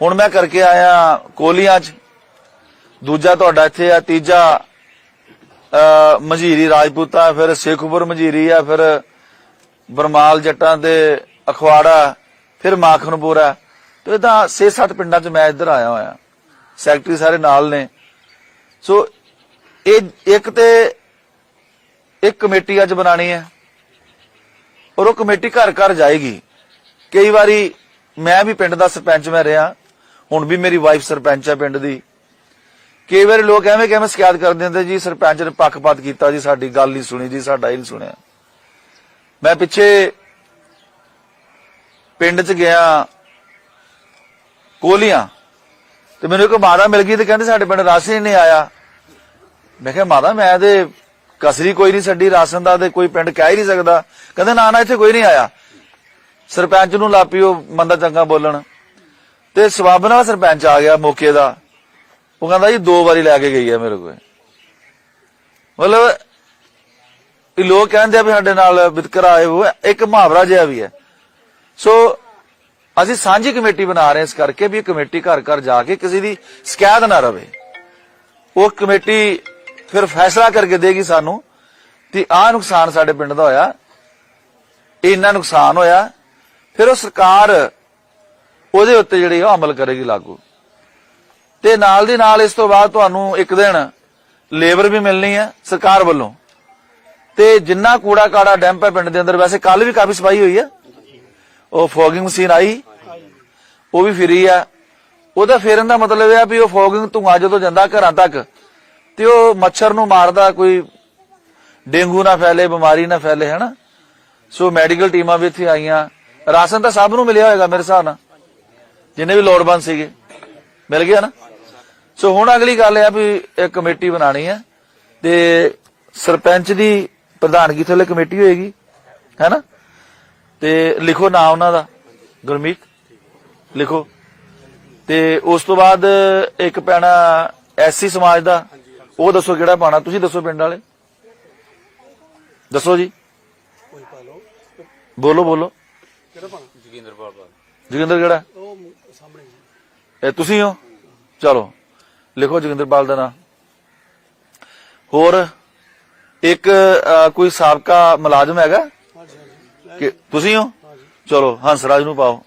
ਹੁਣ ਮੈਂ ਕਰਕੇ ਆਇਆ ਕੋਲੀਆਂ 'ਚ। ਦੂਜਾ ਤੁਹਾਡਾ ਇੱਥੇ ਆ ਤੀਜਾ ਅ, ਮਝੀਰੀ ਰਾਜਪੂਤਾ ਫਿਰ ਸੇਖੂਪੁਰ ਮਝੀਰੀ ਆ ਫਿਰ ਬਰਮਾਲ ਜੱਟਾਂ ਦੇ ਅਖਵਾੜਾ ਫਿਰ ਮਾਖਨਪੁਰ ਮਾਖਣਪੁਰਾ ਤੇ ਤਾਂ 6-7 ਪਿੰਡਾਂ 'ਚ ਮੈਂ ਇੱਧਰ ਆਇਆ ਹੋਇਆ। ਸੈਕਟਰੀ ਸਾਰੇ ਨਾਲ ਨੇ। ਸੋ ਇਹ ਇੱਕ ਤੇ ਇੱਕ ਕਮੇਟੀ ਅੱਜ ਬਣਾਣੀ ਹੈ। ਔਰ ਉਹ ਕਮੇਟੀ ਘਰ ਘਰ ਜਾਏਗੀ। ਕਈ ਵਾਰੀ ਮੈਂ ਵੀ ਪਿੰਡ ਦਾ ਸਰਪੰਚ ਮੈਂ ਰਿਹਾ। ਹੁਣ ਵੀ ਮੇਰੀ ਵਾਈਫ ਸਰਪੰਚ ਹੈ ਪਿੰਡ ਦੀ। ਕਈ ਵਾਰੀ ਲੋਕ ਐਵੇਂ ਕਿਵੇਂ ਸ਼ਿਕਾਇਤ ਕਰਦੇ ਹੁੰਦੇ, ਜੀ ਸਰਪੰਚ ਨੇ ਪੱਖਪਾਤ ਕੀਤਾ ਜੀ, ਸਾਡੀ ਗੱਲ ਨਹੀਂ ਸੁਣੀ ਜੀ, ਸਾਡਾ ਹੀ ਨਹੀਂ ਸੁਣਿਆ। ਮੈਂ ਪਿੱਛੇ ਪਿੰਡ 'ਚ ਗਿਆ, ਕੋਲੀਆਂ, ਤੇ ਮੈਨੂੰ ਇੱਕ ਮਾਤਾ ਮਿਲ ਗਈ ਤੇ ਕਹਿੰਦੇ ਸਾਡੇ ਪਿੰਡ ਰਾਸ਼ਨ ਨਹੀਂ ਆਇਆ। ਮੈਂ ਕਿਹਾ, ਮਾਤਾ, ਮੈਂ ਤੇ ਕਸਰੀ ਕੋਈ ਨਹੀਂ ਛੱਡੀ ਰਾਸ਼ਨ ਦਾ ਤੇ ਕੋਈ ਪਿੰਡ ਕਹਿ ਹੀ ਨਹੀਂ ਸਕਦਾ। ਕਹਿੰਦੇ, ਨਾ ਨਾ, ਇੱਥੇ ਕੋਈ ਨਹੀਂ ਆਇਆ। ਸਰਪੰਚ ਨੂੰ ਲਾਪੀ ਉਹ ਮੰਦਾ ਚੰਗਾ ਬੋਲਣ। ਤੇ ਸਵਾਬ ਨਾਲ ਸਰਪੰਚ ਆ ਗਿਆ ਮੌਕੇ ਦਾ। ਉਹ ਕਹਿੰਦਾ ਜੀ ਦੋ ਵਾਰੀ ਲੈ ਕੇ ਗਈ ਹੈ ਮੇਰੇ ਕੋਲ। ਮਤਲਬ ਇਹ ਲੋਕ ਕਹਿੰਦੇ ਆ ਵੀ ਸਾਡੇ ਨਾਲ ਵਿਤਕਰਾ ਆਏ ਹੋਏ ਇੱਕ ਮੁਹਾਵਰਾ ਜਿਹਾ ਵੀ ਹੈ। ਸੋ ਅਸੀਂ ਸਾਂਝੀ ਕਮੇਟੀ ਬਣਾ ਰਹੇ ਇਸ ਕਰਕੇ ਵੀ ਇਹ ਕਮੇਟੀ ਘਰ ਘਰ ਜਾ ਕੇ ਕਿਸੇ ਦੀ ਸ਼ਿਕਾਇਤ ਨਾ ਰਵੇ। ਉਹ ਕਮੇਟੀ ਫਿਰ ਫੈਸਲਾ ਕਰਕੇ ਦੇਗੀ ਸਾਨੂੰ ਕਿ ਆਹ ਨੁਕਸਾਨ ਸਾਡੇ ਪਿੰਡ ਦਾ ਹੋਇਆ ਇੰਨਾ ਨੁਕਸਾਨ ਹੋਇਆ। ਫਿਰ ਉਹ ਸਰਕਾਰ ਉਹਦੇ ਉੱਤੇ ਜਿਹੜੀ ਉਹ ਅਮਲ ਕਰੇਗੀ ਲਾਗੂ। ਤੇ ਨਾਲ ਦੀ ਨਾਲ ਇਸ ਤੋਂ ਬਾਅਦ ਤੁਹਾਨੂੰ ਇੱਕ ਦਿਨ ਲੇਬਰ ਵੀ ਮਿਲਣੀ ਹੈ ਸਰਕਾਰ ਵੱਲੋਂ। ਤੇ ਜਿੰਨਾ ਕੂੜਾ ਕਾੜਾ ਡੈਂਪ ਹੈ ਪਿੰਡ ਦੇ ਅੰਦਰ, ਵੈਸੇ ਕੱਲ ਵੀ ਕਾਫੀ ਸਫ਼ਾਈ ਹੋਈ ਹੈ। ਉਹ ਫੋਗਿੰਗ ਮਸ਼ੀਨ ਆਈ, ਉਹ ਵੀ ਫਰੀ ਆ ਉਹਦਾ ਫੇਰਨ ਦਾ ਮਤਲਬ ਇਹ ਆ ਵੀ ਉਹ ਫੋਗਿੰਗ ਧੂਆਂ ਜਦੋਂ ਜਾਂਦਾ ਘਰਾਂ ਤੱਕ, ਤੇ ਉਹ ਮੱਛਰ ਨੂੰ ਮਾਰਦਾ ਕੋਈ ਡੇਂਗੂ ਨਾ ਫੈਲੇ, ਬਿਮਾਰੀ ਨਾ ਫੈਲੇ, ਹੈਨਾ? ਸੋ ਮੈਡੀਕਲ ਟੀਮਾਂ ਵੀ ਇੱਥੇ ਆਈਆਂ। ਰਾਸ਼ਨ ਤਾਂ ਸਭ ਨੂੰ ਮਿਲਿਆ ਹੋਏਗਾ ਮੇਰੇ ਹਿਸਾਬ ਨਾਲ। ਜਿੰਨੇ ਵੀ ਲੋੜਵੰਦ ਸੀਗੇ। ਮਿਲ ਗਿਆ ਨਾ? ਸੋ ਹੁਣ ਅਗਲੀ ਗੱਲ ਇਹ ਆ ਵੀ ਇੱਕ ਕਮੇਟੀ ਬਣਾਣੀ ਹੈ ਤੇ ਸਰਪੰਚ ਦੀ ਪ੍ਰਧਾਨਗੀ ਥੱਲੇ ਕਮੇਟੀ ਹੋਏਗੀ ਹੈਨਾ? ਤੇ ਲਿਖੋ ਨਾਮ ਉਹਨਾਂ ਦਾ ਗੁਰਮੀਤ ਲਿਖੋ। ਤੇ ਉਸ ਤੋਂ ਬਾਅਦ ਇੱਕ ਪੈਣਾ ਐਸਸੀ ਸਮਾਜ ਦਾ ਉਹ ਦੱਸੋ ਕਿਹੜਾ ਪਾਣਾ ਤੁਸੀਂ ਦੱਸੋ ਪਿੰਡ ਵਾਲੇ। ਦੱਸੋ ਜੀ। ਬੋਲੋ ਬੋਲੋ। ਜੋਗਿੰਦਰ ਪਾਲ ਬਾਲ ਜੋਗਿੰਦਰ ਕਿਹੜਾ? ਇਹ ਤੁਸੀਂ ਹੋ? ਚਲੋ ਲਿਖੋ ਜੋਗਿੰਦਰਪਾਲ ਦਾ ਨਾਮ। ਹੋਰ ਇੱਕ ਕੋਈ ਸਾਬਕਾ ਮੁਲਾਜ਼ਮ ਹੈਗਾ? ਕਿ ਤੁਸੀਂ ਹੋ? ਚਲੋ ਹੰਸਰਾਜ ਨੂੰ ਪਾਓ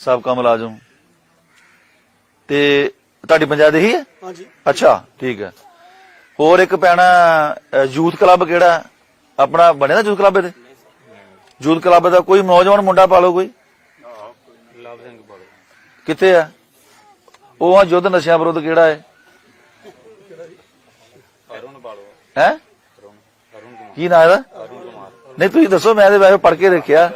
ਸਾਬਕਾ ਮੁਲਾਜ਼ਮ। ਤੇ ਤੁਹਾਡੀ ਪੰਚਾਇਤ ਇਹੀ ਹੈ ਹਾਂਜੀ। ਅੱਛਾ ਠੀਕ ਹੈ। ਹੋਰ ਇੱਕ ਪੈਣਾ ਯੂਥ ਕਲੱਬ ਕਿਹੜਾ? ਆਪਣਾ ਬਣਿਆ ਨਾ ਯੂਥ ਕਲੱਬ ਇਹਦੇ? ਯੂਥ ਕਲੱਬ ਦਾ ਕੋਈ ਨੌਜਵਾਨ ਮੁੰਡਾ ਕੋਈ ਲਵ ਸਿੰਘ ਬਾਲ ਕਿੱਥੇ ਆ? ਉਹ ਆ ਯੁੱਧ ਨਸ਼ਿਆਂ ਵਿਰੁੱਧ ਕਿਹੜਾ ਹੈ ਅਰੁਣ ਬਾਲੋ। ਹੈ? ਕੀ ਨਾਂ ਇਹਦਾ? ਅਰੁਣ ਕੁਮਾਰ। ਨਹੀਂ ਤੁਸੀਂ ਦੱਸੋ ਮੈਂ ਇਹਦੇ ਬਾਰੇ ਪੜ੍ਹ ਕੇ ਦੇਖਿਆ।